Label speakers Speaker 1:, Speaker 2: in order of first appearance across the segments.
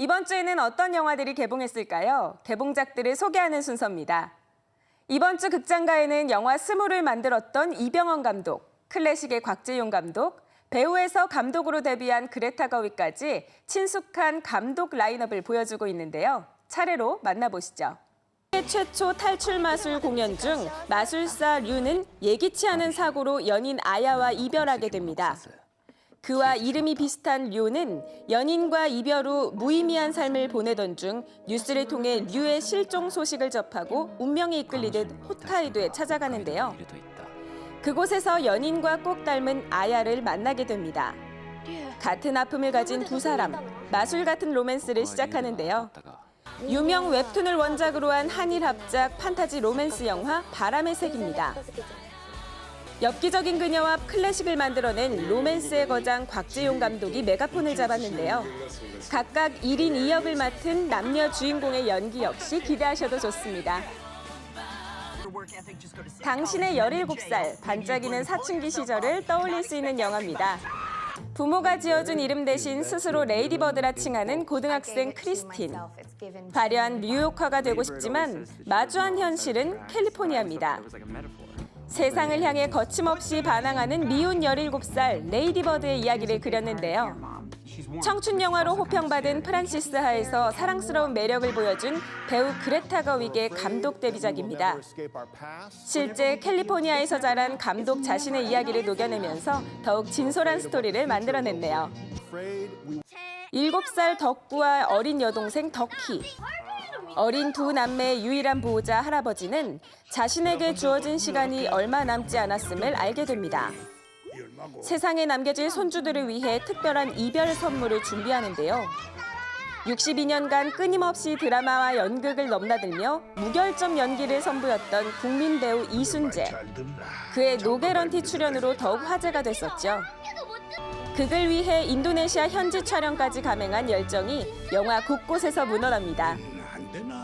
Speaker 1: 이번 주에는 어떤 영화들이 개봉했을까요? 개봉작들을 소개하는 순서입니다. 이번 주 극장가에는 영화 스물을 만들었던 이병헌 감독, 클래식의 곽재용 감독, 배우에서 감독으로 데뷔한 그레타 거위까지 친숙한 감독 라인업을 보여주고 있는데요. 차례로 만나보시죠. 최초 탈출 마술 공연 중 마술사 류는 예기치 않은 사고로 연인 아야와 이별하게 됩니다. 그와 이름이 비슷한 류는 연인과 이별 후 무의미한 삶을 보내던 중 뉴스를 통해 류의 실종 소식을 접하고 운명에 이끌리듯 홋카이도에 찾아가는데요. 그곳에서 연인과 꼭 닮은 아야를 만나게 됩니다. 같은 아픔을 가진 두 사람, 마술 같은 로맨스를 시작하는데요. 유명 웹툰을 원작으로 한 한일 합작 판타지 로맨스 영화 바람의 색입니다. 엽기적인 그녀와 클래식을 만들어낸 로맨스의 거장 곽지용 감독이 메가폰을 잡았는데요. 각각 1인 2역을 맡은 남녀 주인공의 연기 역시 기대하셔도 좋습니다. 당신의 17살 반짝이는 사춘기 시절을 떠올릴 수 있는 영화입니다. 부모가 지어준 이름 대신 스스로 레이디버드라 칭하는 고등학생 크리스틴. 화려한 뉴욕화가 되고 싶지만 마주한 현실은 캘리포니아입니다. 세상을 향해 거침없이 반항하는 미운 17살 레이디버드의 이야기를 그렸는데요. 청춘 영화로 호평받은 프란시스 하에서 사랑스러운 매력을 보여준 배우 그레타 거윅의 감독 데뷔작입니다. 실제 캘리포니아에서 자란 감독 자신의 이야기를 녹여내면서 더욱 진솔한 스토리를 만들어냈네요. 7살 덕구와 어린 여동생 덕희. 어린 두 남매의 유일한 보호자 할아버지는 자신에게 주어진 시간이 얼마 남지 않았음을 알게 됩니다. 세상에 남겨질 손주들을 위해 특별한 이별 선물을 준비하는데요. 62년간 끊임없이 드라마와 연극을 넘나들며 무결점 연기를 선보였던 국민 배우 이순재. 그의 노게런티 출연으로 더욱 화제가 됐었죠. 극을 위해 인도네시아 현지 촬영까지 감행한 열정이 영화 곳곳에서 묻어납니다.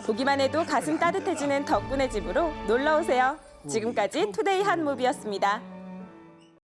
Speaker 1: 보기만 해도 가슴 따뜻해지는 덕분의 집으로 놀러 오세요. 지금까지 투데이 한 무비였습니다.